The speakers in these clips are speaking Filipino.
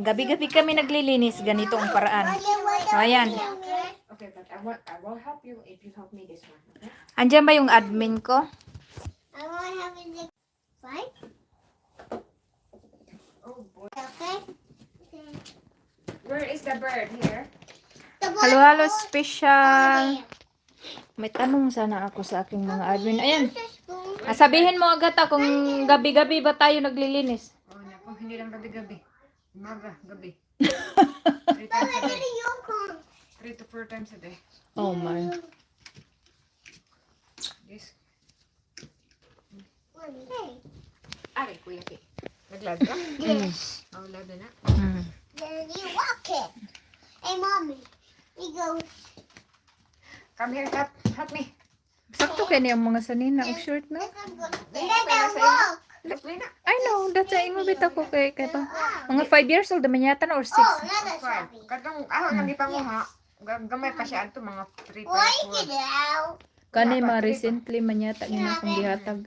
Gabi-gabi kami naglilinis. Ganito ang paraan. O, ayan. Okay, but I want I will help you if you help me this one. Okay? Andyan ba yung admin ko? I want to have a big fight. Oh boy. Okay. Where is the bird here? Halo-halo oh, special. May tanong sana ako sa aking mga admin. Ayan. Sabihin mo agad kung gabi-gabi ba tayo naglilinis. Oh, naku, hindi lang gabi-gabi. Umaga, gabi. three times a day. Three to four times a day. Oh my. This. Hey. Ari, kuya ki. Naglag ka? Yes. Oh, love na. Mm. Then you walk it. Hey, mommy. We go. Come here, help, help me. Sakto kaya niyang mga sanina og short na. Sa iyo. walk. I know, that's why mo bitaw ko kay kay pa. Mga 5 years old naman yata na or 6. Oh, another Five. shopping. Katong, ako nang ipanguha. Ga- Gamay pa siya ato mga three to Why four. get out? Kani ma recently man yata gina akong gihatag.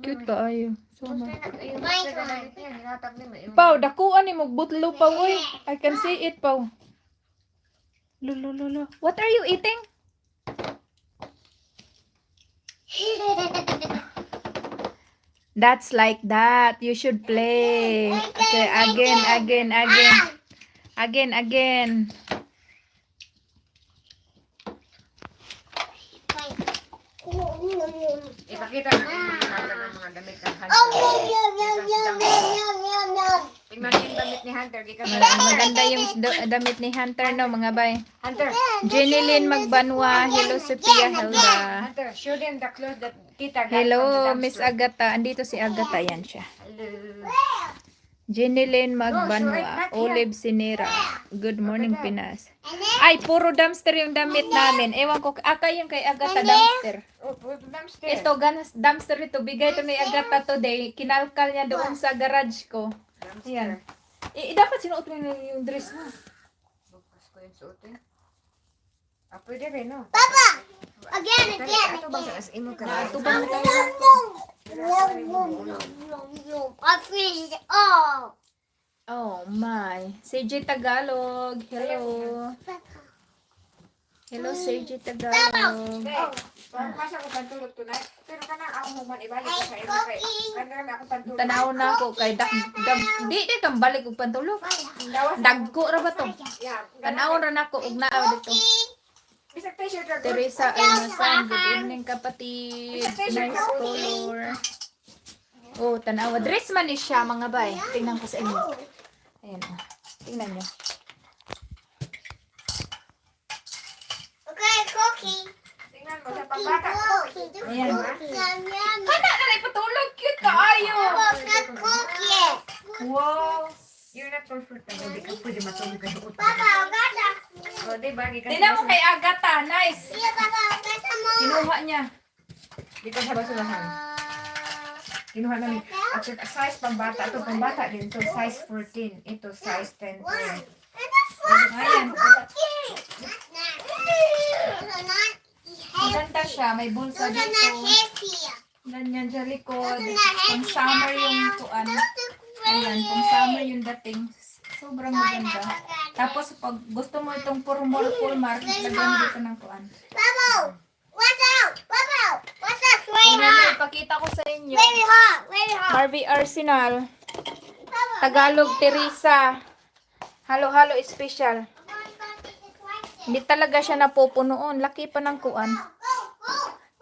Cute ka ayo. So Gusto ma. na, ayun, gusto na damit niya, hinatag ni mo. Yung- Pau, dakuan ni mo butlo pa oy. I can see it Pau. Lolo lolo. What are you eating? That's like that. You should play. Okay, again, again, again. Again, again. Ipakita na yung hinatag ng mga damit ng Hunter. Oh, yung damit ni Hunter. Gikan na Mag- Maganda yung da- damit ni Hunter no, mga bay. Hunter, Jenny Lynn Magbanwa. Hello, Sophia Helda. Hunter, show them the clothes that got from Hello, the Miss dumpster. Agata. Andito si Agata. Yan siya. Hello. Jenny Lynn Magbanwa. Olive Sinera. Good morning, Pinas. Ay, puro dumpster yung damit namin. Ewan ko, aka yung kay Agata dumpster. Oh, put the dumpster. Ito, ganas, dumpster ito. Bigay ito ni Agata today. Kinalkal niya doon sa garage ko. Ayan. Eh, dapat sinuot mo yung yung dress mo. Bukas ko yung suot eh. Ah, pwede rin, no? Papa! Again, Kani, again, ato ba again. sa as imo ka? Na, yum, yum, yum, yum. I finished it all. Oh my. CJ Tagalog. Hello. Hello, CJ Tagalog. Hey, pasa ko pantulog tonight. Pero kana ako mo man ibalik ko sa imo kay. Kana ako pantulog. Tanaw na ako kay dag dag di di kang balik og pantulog. Dagko ra ba to? Tanaw ra nako og naaw dito. Teresa Almasan, good evening kapatid. Nice color. Oh, tanawa. Dress man ni siya mga bay. Tingnan ko sa inyo. Ayan oh. Tingnan niyo. Okay, cookie. Mo sa pambata. Ayan. yum. Kana na rin patulog. Cute ka ayo. Wow. You're not comfortable. Di ka pwede matulog ka doon. Papa, Agatha. O, di ba? Gikan Tingnan mo kay Agata. Nice. Yeah, Papa, Agatha mo. Kinuha niya. Gikan sa basurahan. Kinuha namin. At size pambata. Ito pambata din. Ito size 14. Ito size 10. One. And the first Ayan. cookie. Those are not Maganda siya. May bulsa dito. Ganyan sa likod. Heavy. summer yung tuan. Ayan, kung summer yung dating. Sobrang maganda. Tapos pag gusto mo itong formal formal, lagyan dito ng tuan. Bubble, what's out? Bubble, what's up? Mo, hot. ipakita ko sa inyo. Hot. Very hot. Harvey Arsenal. Tagalog Teresa. Halo-halo special. Hindi talaga siya napupunoon. Laki pa ng kuan.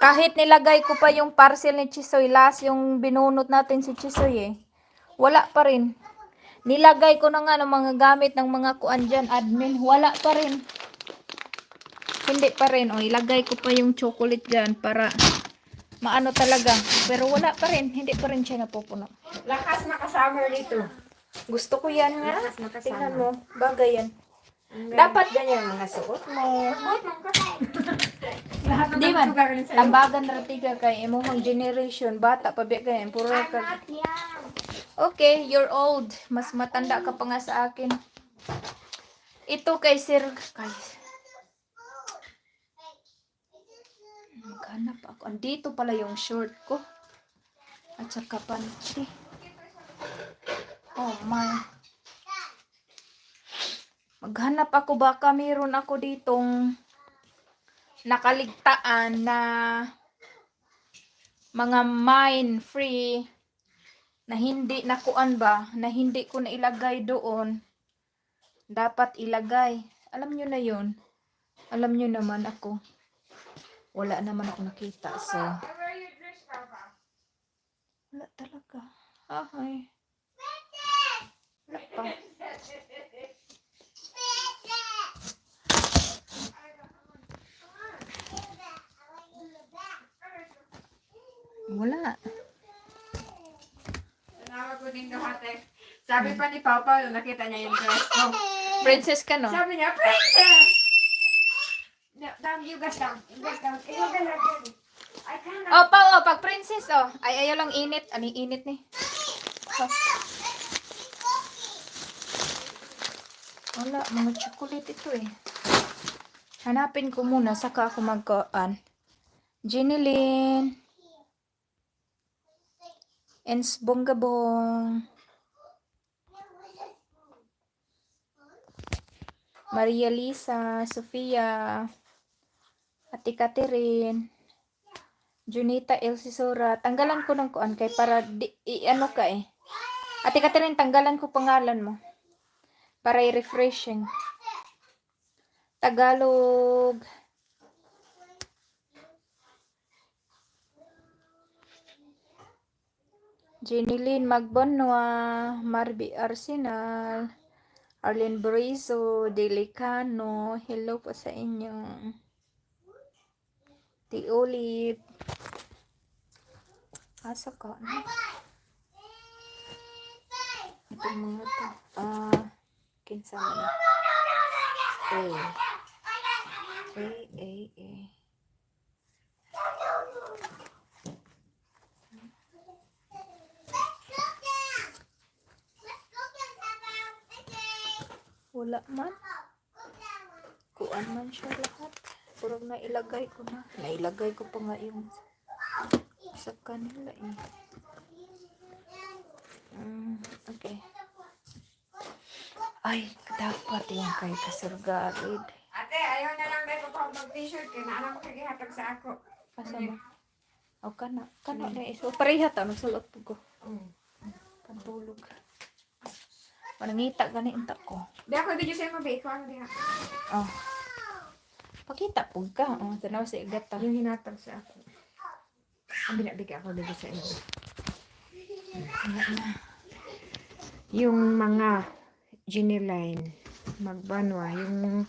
Kahit nilagay ko pa yung parcel ni Chisoy, last yung binunot natin si Chisoy eh. Wala pa rin. Nilagay ko na nga ng mga gamit ng mga kuan dyan, admin. Wala pa rin. Hindi pa rin. O, ilagay ko pa yung chocolate dyan para maano talaga. Pero wala pa rin. Hindi pa rin siya napupuno. Lakas makasummer dito. Gusto ko yan nga. Tingnan mo. Bagay yan. Dapat ganyan ang mga suot mo. Lahat Di man. Tambagan na tiga kay imuhang generation. Bata pa biya kay Puro ka. Okay, you're old. Mas matanda ka pa nga sa akin. Ito kay Sir... Kay... Maghanap ako. Andito pala yung short ko. At saka panty. Oh my. Maghanap ako baka meron ako ditong nakaligtaan na mga mine free na hindi nakuan ba, na hindi ko na ilagay doon. Dapat ilagay. Alam nyo na yun. Alam nyo naman ako. Wala naman ako nakita. So, wala talaga. Ay. Wala pa. Wala. Tanawa ko din ate. Sabi pa ni Papa, nung nakita niya yung dress ko. Princess ka, no? Sabi niya, Princess! No, Dam, yugas down. Yugas down. Yugas down. I cannot. Oh, pa, oh, pag princess, oh. Ay, ayaw lang init. Ano yung init ni? Oh. Wala, mga chocolate ito eh. Hanapin ko muna, saka ako magkaan. Ginilyn. Ens Bonggabong. Maria Lisa, Sofia, Ate Catherine, Junita Elsie Sora. Tanggalan ko ng kuan kay para di, i, ano ka eh. Ate Catherine, tanggalan ko pangalan mo. Para i-refreshing. Tagalog. Jenilyn Magbonwa, Marby Arsenal, Arlene Brizo, Delicano, hello po sa inyo. Ti Olive. Asa ka? Ano? Ito mga to. Ah, kinsa man. Eh. Eh, eh, eh. Wala man. Kuan man siya lahat. Purong nailagay ko na. Nailagay ko pa nga yung sa kanila eh. Mm, okay. Ay, dapat yung kay Kasurgarid. Ate, ayaw na lang dahil pa mag-t-shirt. Kaya na alam ko kagihatag sa ako. Asa ba? O kana, kana na iso. Pareha ta, nagsulot po ko. Mm. Pantulog. Manangita gani inta ko. Di ako video sa'yo mabay ko. Ano diha? Oh. Pakita po ka. Oh, tanaw sa igata. Yung hinatag sa ako. Ang binabigay ako dito sa inyo. Yung mga giniline, magbanwa, yung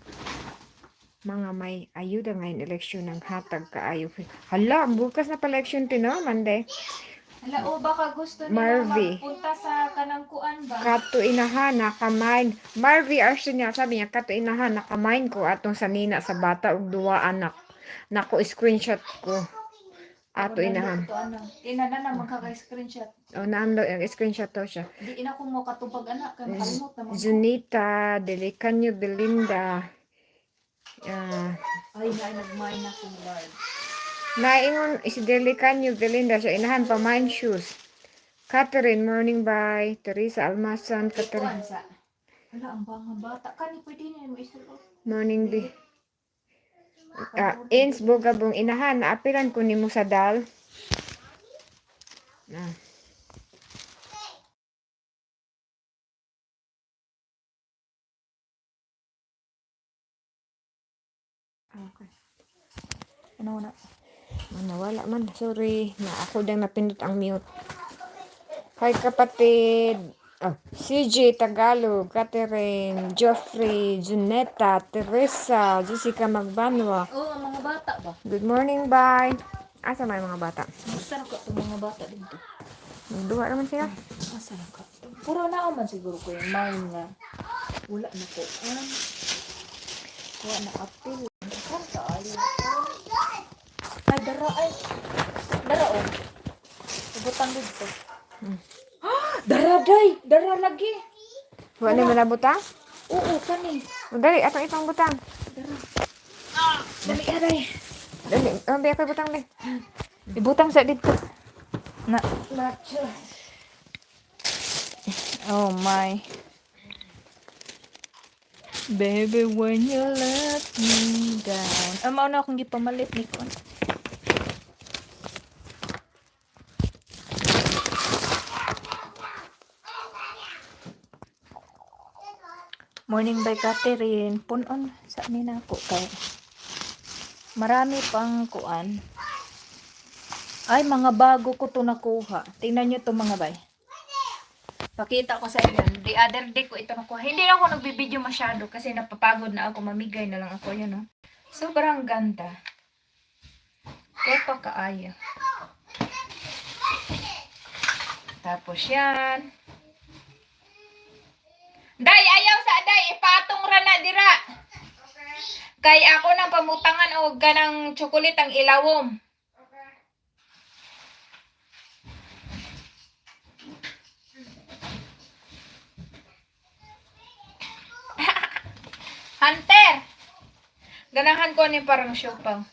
mga may ayuda ngayon eleksyon ng hatag kaayo. Hala, bukas na pala eleksyon tino, Monday. Hala, o baka gusto nila Marvy. magpunta sa kanangkuan ba? Kato inahan, nakamain. Marvy niya, sabi niya, kato inahan, nakamain ko atong sanina sa bata ug duwa anak. Nako screenshot ko. Ato inahan. Ano. Ina na na, magkaka-screenshot. O, naando, yung screenshot to siya. Di ina ko mo katubag anak. Kaya makalimot ko. Junita, Delicanyo, Belinda. ah Ay, na, nagmay na kong Lord. Naingon, si Delicanyo, Belinda, siya inahan, pamain shoes. Catherine, morning by. Teresa Almasan, Catherine, sa. Wala, ang banga bata. Kani, pwede na mo isulot. morning day. Ah, ins bugabong inahan, naapilan ko ni mo sa dal. Ah. Okay. Ano na? Man, nawala man. Sorry. Na ako lang napindot ang mute. Hi kapatid. Oh, CJ Tagalog, Catherine, Geoffrey, Juneta, Teresa, Jessica Magbanwa. Oo, ang mga bata ba? Good morning, bye. Asa may mga bata? Gusto na ko itong mga bata dito. Duha naman sila. Asa na ka? Puro na man siguro ko yung mine nga. Wala na ko. Um, wala na apil. Saan ka ayo? Ay, dara ay. Dara oh. Ibutang dito. Hmm. dara day! Dara lagi! Wala mo na butang? Oo, kani. Dali, atong itong butang. Dara. Dali aray. Dali, oh, biya ko butang dali. Ibutang sa dito. Na. Macho. Oh my. Baby, when you let me down. Ah, mauna akong gipamalit ni Kon. Morning by Catherine. Punon sa amin ako kay marami pang kuan. Ay, mga bago ko to nakuha. Tingnan nyo to mga bay. Pakita ko sa inyo. The other day ko ito nakuha. Hindi na ako nagbibideo masyado kasi napapagod na ako. Mamigay na lang ako. Yan, no? Sobrang ganda. Kaya pa kaayo. Tapos yan. Day, ayaw sa day. Ipatong ra na dira. Kay ako nang pamutangan o ganang chocolate ang ilawom. Hunter! Ganahan ko ni parang Siupaw.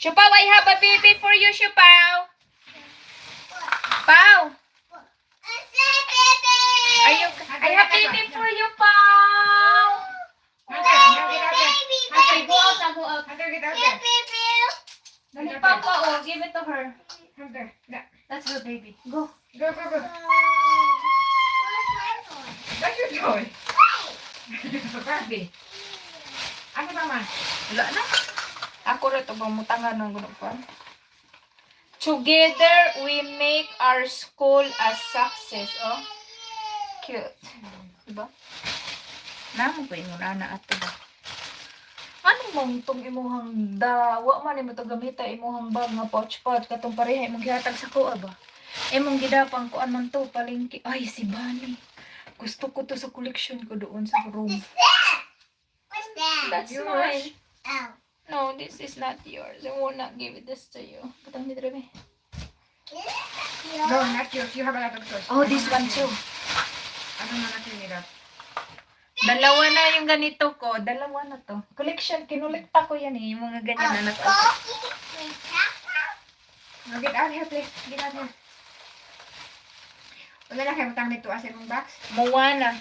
Siupaw, I have a baby for you, Siupaw! Pau! Are you, I for you, Pau! Hunter, go out go out. Dali, Pau, Pau, oh, give it to her. That's her baby. Go. Wala na. Ako rin ito mamutangan ng gunupan. Together, we make our school a success. Oh, cute. Diba? Namo ko yung na ato ba? Ano mong itong imuhang dawa man imo to gamita imuhang bag nga pouch pouch katong pareha imong gihatag sa kuha ba? Imong gidapang kuan man to palengke. Ay si Bani. Gusto ko to sa collection ko doon sa room. That's mine. No, this is not yours. I will not give this to you. Patang ni Drebe. No, not yours. You have a lot of toys. Oh, this one too. Ano na natin nila? Dalawa na yung ganito ko. Dalawa na to. Collection. Kinulekta ko yan eh. Yung mga ganyan na naka. No, get out here, please. Get out here. Wala na kayo matang nito as mong box. Moana.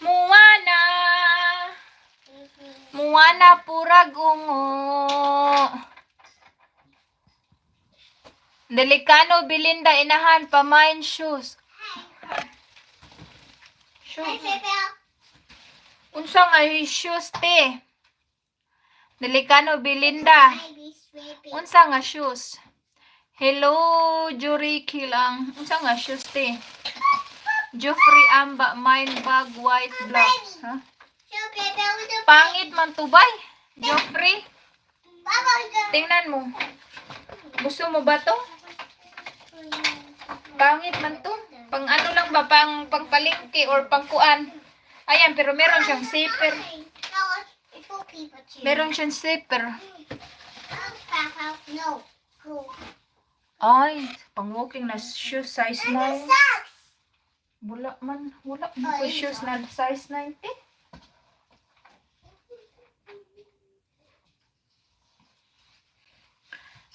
Moana. Moana pura gungo. Delikano Belinda inahan pamain shoes. Shoes. Unsa nga shoes te? Delikano Belinda. Unsa nga shoes? Hello, Juriki lang. Unsa nga shoes te? Joffrey Amba, mine bag, white black. Ha? Pangit man tubay. Joffrey, tingnan mo. Gusto mo ba to? Pangit man to. Pang ano lang ba? Pang pangpalingki or pangkuan. Ayan, pero meron siyang zipper. Meron siyang zipper. Ay, pang walking na shoes size 9. Socks. Wala man. Wala man ko shoes na size 9. Eh.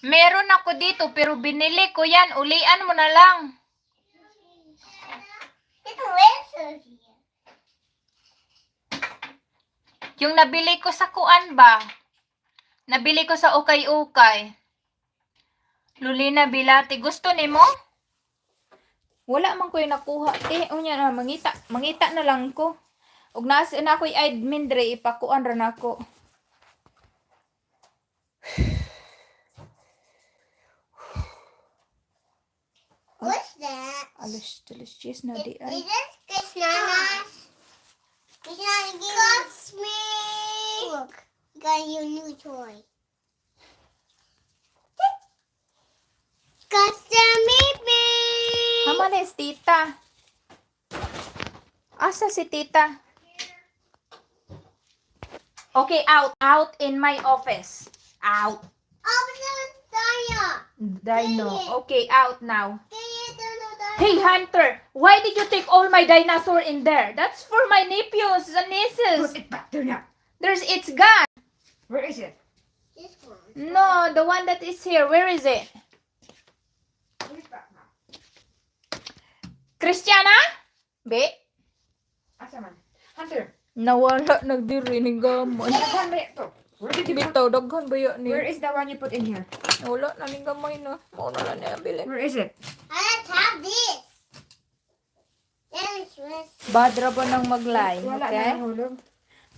Meron ako dito pero binili ko yan. Ulian mo na lang. It's whistles here. Yung nabili ko sa kuan ba? Nabili ko sa ukay-ukay. Lulina Bilati. Gusto ni mo? Wala man ko yung nakuha. Eh, unya na, mangita. Mangita na lang ko. Ug nas na ako'y admin dre, ipakuan ra nako. What's that? Alas, alas, cheese na di Is ay. this Krishna's? Krishna, That's me. Look, you got your new toy. Custom me. Hamanes, tita. Asa si tita? Okay, out. Out in my office. Out. Oh, but Daya. Dino. Okay, out now. Hey, Hunter, why did you take all my dinosaur in there? That's for my nephews and nieces. Put it back there now. There's, it's gone. Where is it? This one. No, the one that is here. Where is it? Put it back now. Christiana? Be? Asa man? Hunter, Nawala nagdiri ni gamay. Daghan ba ito? Where did you put? Bitaw daghan ba yun ni? Where is the one you put in here? Wala na ni gamay na. Mao na lang niya bilin. Where is it? I let's have this. Then it's rest. Badra pa nang maglay, Wala okay? na nahulog.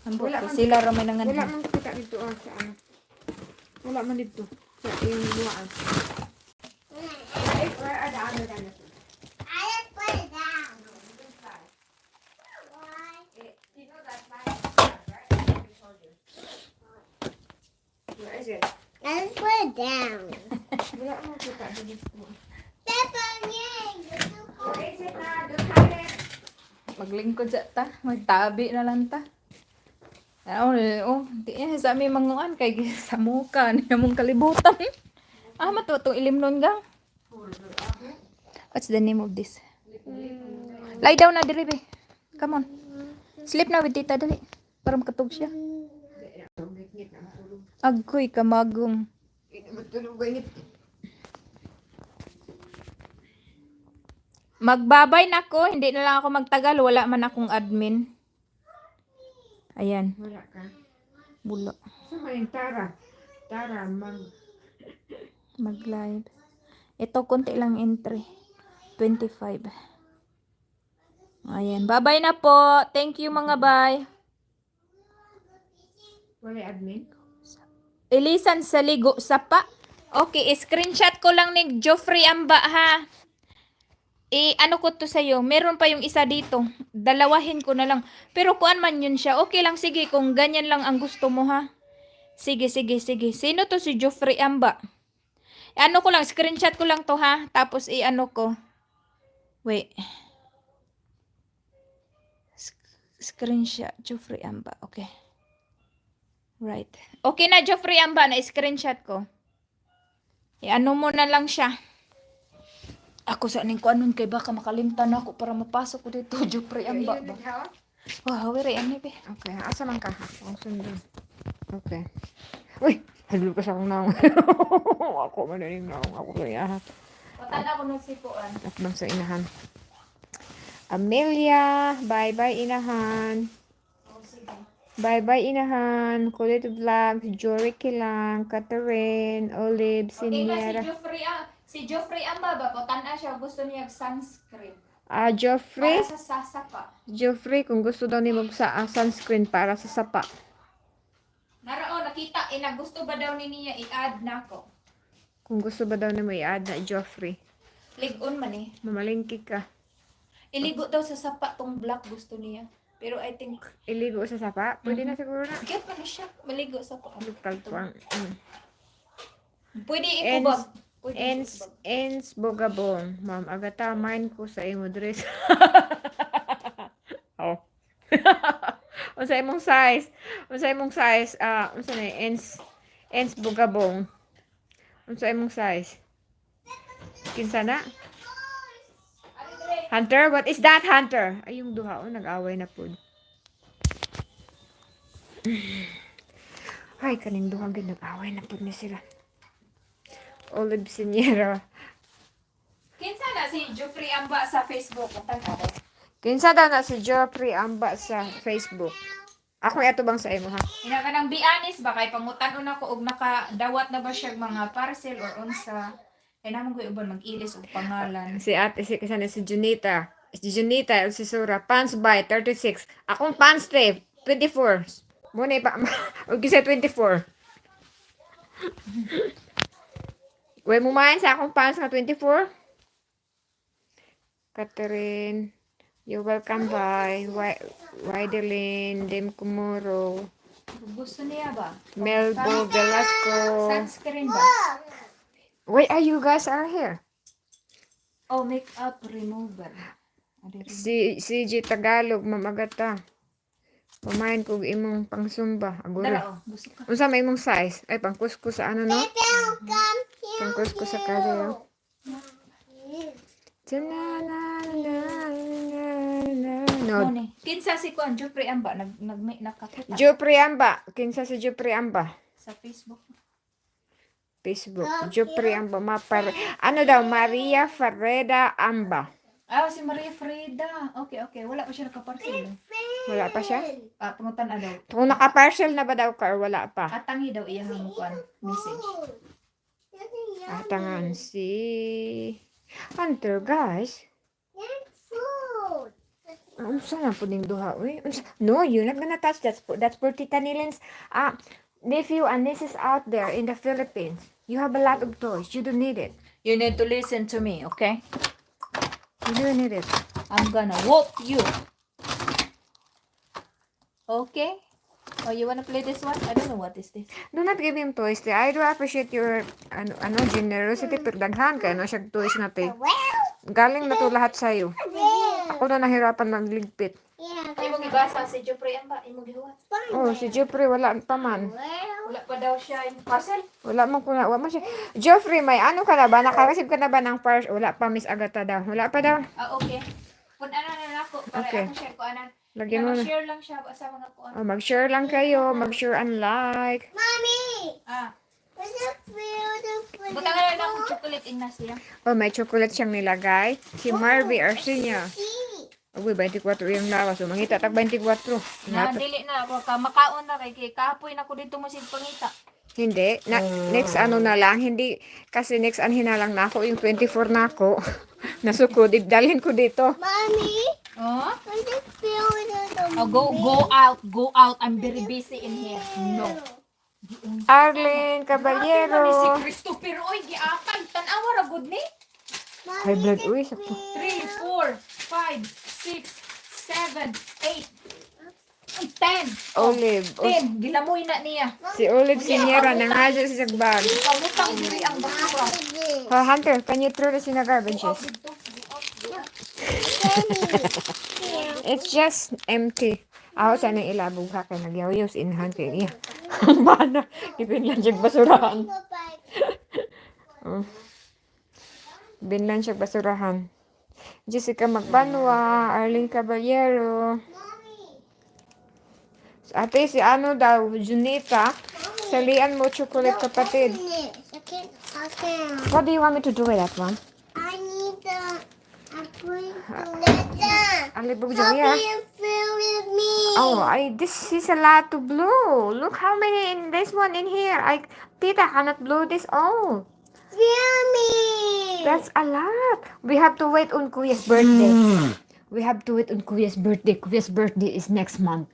Ambot Wala ko man- sila ra may nangan. Wala man kita dito ah, sa ano. Wala man dito. Sa yung luwaan. Where, where are the other dinosaurs? I just put it down. Why? Where is it? Just put it down. Wala man kita dito. Peppa, yay! Maglingkod sa ta. Magtabi na lang ta. Oh, oh, di yan sa amin manguan kay sa muka niya mong kalibutan. Ah, matutong ilimnon gang. What's the name of this? Lie down na diri be. Come on. Sleep na with tita dali. Para makatog siya. Agoy kamagong. Magbabay na ko, hindi na lang ako magtagal, wala man akong admin. Ayan, Wala ka. bulo. Sama yung Tara. Tara, mag... Mag-live. Ito, konti lang entry. 25. Ayan, bye-bye na po. Thank you mga bye. Wala admin? Ilisan sa ligo sapa. Okay, screenshot ko lang ni Joffrey Amba ha. Eh, ano ko to sa'yo? Meron pa yung isa dito. Dalawahin ko na lang. Pero kuan man yun siya. Okay lang, sige. Kung ganyan lang ang gusto mo ha. Sige, sige, sige. Sino to si Joffrey Amba? Eh, ano ko lang, screenshot ko lang to ha. Tapos i-ano ko. Wait. Screenshot. Joffrey Amba. Okay. Right. Okay na, Joffrey Amba. Na-screenshot ko. I-ano mo na lang siya. Ako sa ning ko anon kay baka makalimtan ako para mapasok ko dito, Joffrey Amba ba? help? Wow, wala yan be. Okay, asa man ka? Ang sundan. Okay. Uy! Hadlo ka sa akong naong. ako man na yung naong. Ako kaya. Patala ko ng sipuan. At bang sa inahan. Amelia! Bye-bye inahan. Bye-bye inahan. Kulit vlog. Jory Kilang. Catherine. Olive. Okay na si Siniera. Joffrey ah, si Joffrey Amba ba ko tan siya gusto niya sunscreen. Ah, Joffrey. Para sa sasapa. Joffrey, kung gusto daw ni mag sa ah, sunscreen para sa sapa. Narao nakita ina gusto ba daw ni niya i-add nako. Kung gusto ba daw ni mo i-add na Joffrey. Ligon man eh. Mamalingki ka. Iligo daw sa sapa tong black gusto niya. Pero I think Iligo sa sapa. Pwede na siguro na. get pa na siya maligo sa pa. Tagpuan. Mm. Pwede ikubag. Pwede Ens, ikubag. ens bogabong. Ma'am, agata mind ko sa imo dress. oh. unsa imong size? Unsa imong size? Ah, unsa na ens ens bogabong. Unsa imong size? Kinsa na? Hunter, what is that, Hunter? Ay, yung duha, oh, nag-away na po. Ay, kaning duha, nag-away na po ni sila. Olive Siniera. Kinsa na si Joffrey Amba sa Facebook? Kinsa daw na si Joffrey Amba sa Facebook. Ako ato bang sa imo ha? Ina ka nang bianis ba kay pangutan una ko og nakadawat na ba siya mga parcel or unsa? Kaya naman ko uban mag-ilis og pangalan. Si ate si kasana si Junita. Si Junita el si Sura pants by 36. Akong pants tape 24. Muna pa og kisa 24. Uy mo main sa akong pants nga 24. Catherine, you're welcome by Wideline, Dem Kumuro, Gusto niya ba? Melbo Velasco. Sunscreen ba? Why are you guys are here? Oh, makeup remover. Si CJ Tagalog mamagata. Pamain kog imong pangsumba. Aguro. oh. Unsa may imong size? Ay pangkuskus sa ano no? Pangkuskus sa kado. No. No. Kinsa si Kuan Joffrey Amba nag nag nakakita Jupri Amba. Kinsa si Jupri Amba? sa Facebook. Facebook. Jupri Amba. Mapar ano daw? Maria Farreda Amba. Ah, si Maria Freda. Okay, okay. Wala pa siya nakaparcel. Wala pa siya? Ah, pangutan na daw. Kung naka-parcel na ba daw ka or wala pa? Atangi daw iyang kuan message. Atangan si Hunter, guys. Food. Unsa na puning duha uy? Unsa- No, you're not gonna touch that. That's for Tita Nilen's uh, nephew and nieces out there in the Philippines. You have a lot of toys. You don't need it. You need to listen to me, okay? You don't need it. I'm gonna whoop you. Okay? Oh, you wanna play this one? I don't know what is this. Do not give him toys. Te. I do appreciate your ano, ano generosity pero daghan kay no siya toys na te. Well, Galing na to lahat sa'yo. yeah. Ako na nahirapan magligpit. Gibasa si Jeffrey ang ba? Imo gihuwat. Oh, si Jeffrey wala pa man. Wala pa daw siya yung parcel. Wala mo kuna, wala mo siya. Jeffrey, may ano ka na ba? Naka-receive ka na ba ng pars? Wala pa, Miss Agata daw. Wala pa daw. Ah, okay. Kung ano na ako, para Okay. ako share ko anan. Lagyan mo na. share lang siya sa mga kuan. Oh, mag-share lang kayo. Mag-share and like. mommy, Ah, what's the beautiful? buta nga lang akong chocolate Ignacia. Oh, may chocolate siyang nilagay. Si Marvy Arsinia. See. Uy, 24 yung lawas. So, mangita tag 24. Na dili na ako ka makaon na kay kay kapoy na ko dito mo sig pangita. hindi. Na, next ano na lang. Hindi. Kasi next anhin na lang na ako. Yung 24 na ako. Nasukod. Dalhin ko dito. Mommy, Oh? Oh, go go out, go out. I'm very busy in here. No. Arlene Ano si Caballero. Christopher oy giapay tan-awa ra gud ni. High blood. Uy, sakto. 3 4 5 6 7 8 10. Olive. O, 10. Gilamoy na niya. si Olive Siniera. Nangadyo sa bag. Pamutang diri ang basura. Oh, Hunter, can you throw this in the garbages? It's just empty. Ako sana ilabog ka kay nagyawyos in Hunter. Yeah. Mana, ibinlan siya basurahan. Binlan siya basurahan. Jessica Magbanwa, Arlene Caballero. Ate, si ano daw, Junita. Salian mo chocolate kapatid. What do you want me to do with that one? I need the. Letter. Alibog Joya. Oh, I this is a lot to blow. Look how many in this one in here. I Tita cannot blow this all. Feel me. That's a lot. We have to wait on Kuya's birthday. We have to wait on Kuya's birthday. Kuya's birthday is next month.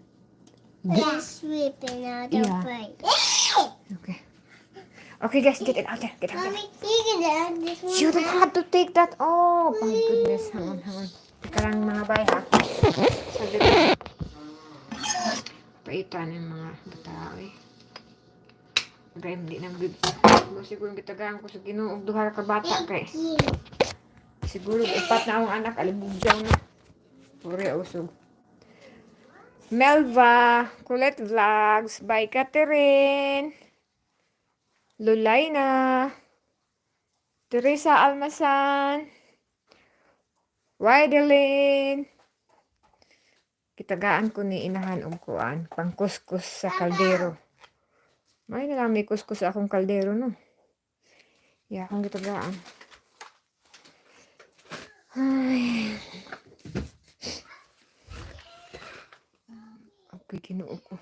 He's sweeping out the Yeah. Okay. Okay, guys, get it out there. Get out there. Mommy, you can have this one. You don't have to take that. Oh, my goodness. Hang on, hang on. Teka lang mga bay, ha? Sabi ko. Paitan yung mga batao, eh. Bagay, hindi na good. Siguro yung gitagaan ko sa ginuog duha ka bata kay. Siguro upat na akong anak, alibugjaw na. Puri usog. Melva, Colette Vlogs, by Catherine. Lulaina. Teresa Almasan. Wideline. Kitagaan ko ni inahan og kuan, pangkuskus sa kaldero. May na lang may kuskus sa akong kaldero, no? Yeah, akong kitagaan. Ay. Okay, kinuog ko.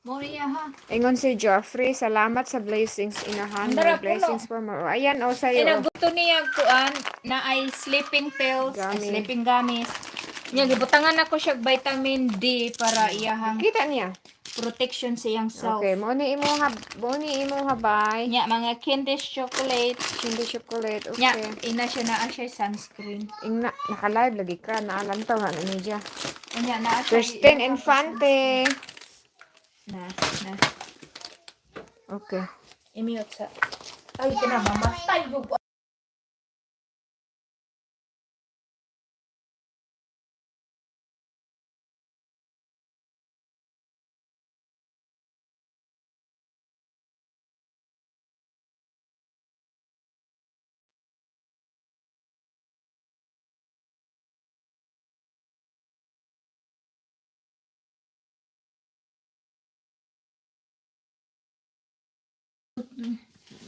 Moriya ha. Ingon si Joffrey, salamat sa blessings inahan. Andara, blessings for more. Ayan, o sa'yo. Inaguto niya kuan na ay sleeping pills, Gummy. sleeping gummies. Nya gibutangan ako siya vitamin D para iyahang Kita niya. Protection sa iyang self. Okay, mo ni imo ha, mo ni imo habay. Nya mga Kindish chocolate. Hindi chocolate. Nya Okay. ina siya na siya sunscreen. Ingna, naka-live lagi ka. Naalantaw nga ni Media. Nya na siya. Kristen Infante. Na na Okay. i-mute sa. Ay kinamamatay ko.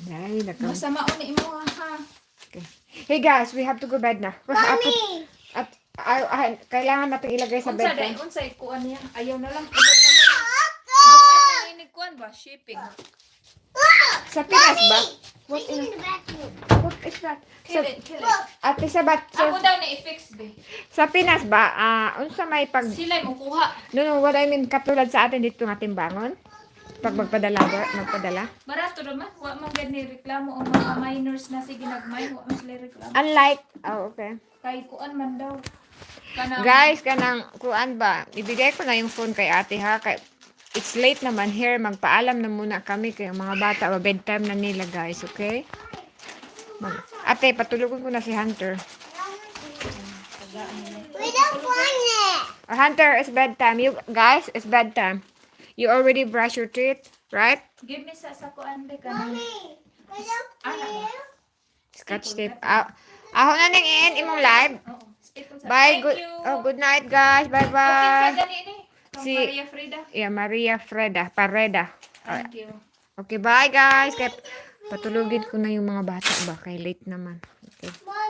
Ay, naka- Masama ni imo ha. okay. Hey guys, we have to go bed na. At, Mommy, at Ay, ay, kailangan natin ilagay sa Unsa bed. day, unsay kuan niya? Ayaw na lang. Ayaw naman. Bukat na ini kuan ba? Shipping. Sa Pinas ba? What In is, the bathroom. what is that? Sa, Kill it, kill it. ate sa bat, Ako sa, daw na i-fix be. sa Pinas ba, ah, unsa may pag, Sila mo kuha. no, no, what I mean, katulad sa atin dito ng timbangon? Pag magpadala, ba, magpadala? Barato naman. Wa man gad ni reklamo ang mga minors na sige nagmay. Wa man sila reklamo. Unlike, oh, okay. Kay kuan man daw. Kanang Guys, kanang kuan ba? Ibigay ko na yung phone kay ate ha. Kay, it's late naman here. Magpaalam na muna kami kay mga bata. ba, Bedtime na nila guys, okay? Mag- ate, patulugan ko na si Hunter. We don't want it. Hunter, it's bedtime. You guys, it's bedtime. You already brush your teeth, right? give me sa sa kuan be kanang Mommy, Ano. Scotch tape. Ah, aho na ning in imong live. Bye. Thank Good. you. Oh, good night, guys. Bye Okay, sa bye. gani ni. From Si- Maria Frida. Yeah, Maria Freda, Pareda. Thank you. Okay, bye guys. Kaya patulugin ko na yung mga bata ba kay late naman. Okay.